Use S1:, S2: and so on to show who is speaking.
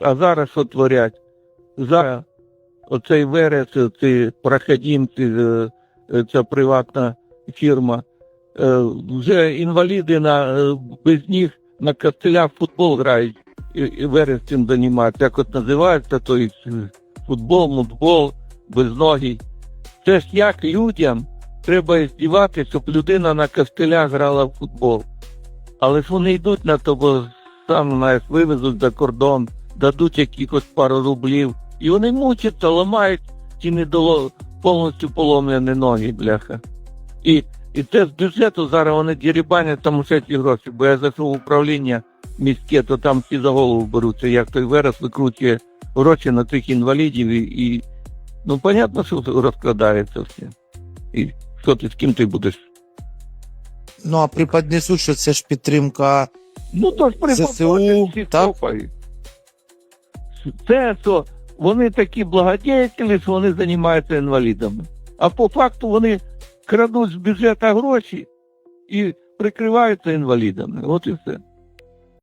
S1: А зараз що творять? Зараз оцей Верес, ці проходімці, е, е, ця приватна фірма, е, вже інваліди на, без ніг на костелях футбол грають. І, Верес цим займається. Як от називається, то футбол, мутбол, безногий. Це ж як людям треба здіватися, щоб людина на костелях грала в футбол. Але ж вони йдуть на то, бо сам знаєш, вивезуть за кордон, дадуть якихось пару рублів. І вони мучаться, ламають ті недоло... повністю поломлені ноги, бляха. І, і це з бюджету зараз вони дірібанять там усе ці гроші, бо я зайшов в управління міське, то там всі за голову беруться, як той верес викручує гроші на тих інвалідів і, і ну, понятно, що розкрадається все. І що ти з ким ти будеш?
S2: Ну а преподнесуть, що це ж підтримка.
S1: Ну то ж
S2: ЗСУ, так?
S1: копають. Це то вони такі благодіятелі, що вони займаються інвалідами. А по факту вони крадуть з бюджету гроші і прикриваються інвалідами. От і все.